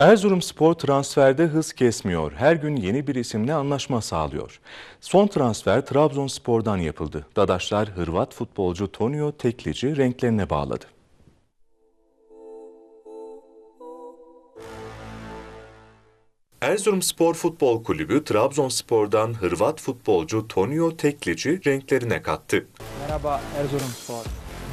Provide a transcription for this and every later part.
Erzurumspor transferde hız kesmiyor. Her gün yeni bir isimle anlaşma sağlıyor. Son transfer Trabzonspor'dan yapıldı. Dadaşlar Hırvat futbolcu Tonio Teklici renklerine bağladı. Erzurumspor Futbol Kulübü Trabzonspor'dan Hırvat futbolcu Tonio Teklici renklerine kattı. Merhaba Erzurumspor.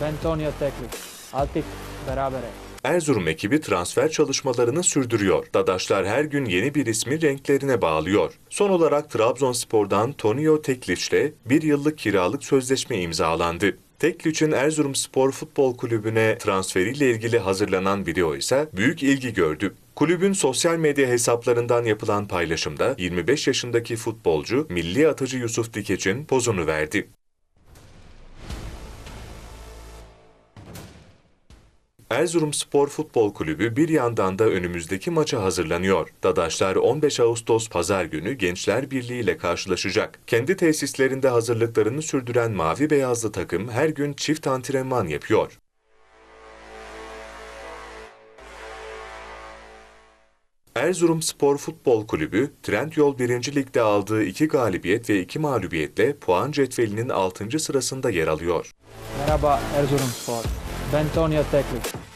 Ben Tonio Teklik. Altik berabere. Erzurum ekibi transfer çalışmalarını sürdürüyor. Dadaşlar her gün yeni bir ismi renklerine bağlıyor. Son olarak Trabzonspor'dan Tonio Tekliç'le bir yıllık kiralık sözleşme imzalandı. Tekliç'in Erzurumspor Futbol Kulübü'ne transferiyle ilgili hazırlanan video ise büyük ilgi gördü. Kulübün sosyal medya hesaplarından yapılan paylaşımda 25 yaşındaki futbolcu milli atıcı Yusuf Dikeç'in pozunu verdi. Erzurumspor Futbol Kulübü bir yandan da önümüzdeki maça hazırlanıyor. Dadaşlar 15 Ağustos Pazar günü Gençler Birliği ile karşılaşacak. Kendi tesislerinde hazırlıklarını sürdüren mavi beyazlı takım her gün çift antrenman yapıyor. Erzurumspor Futbol Kulübü, Trendyol 1. Lig'de aldığı 2 galibiyet ve 2 mağlubiyetle puan cetvelinin 6. sırasında yer alıyor. Merhaba Erzurumspor. Ben Tonio Teklik.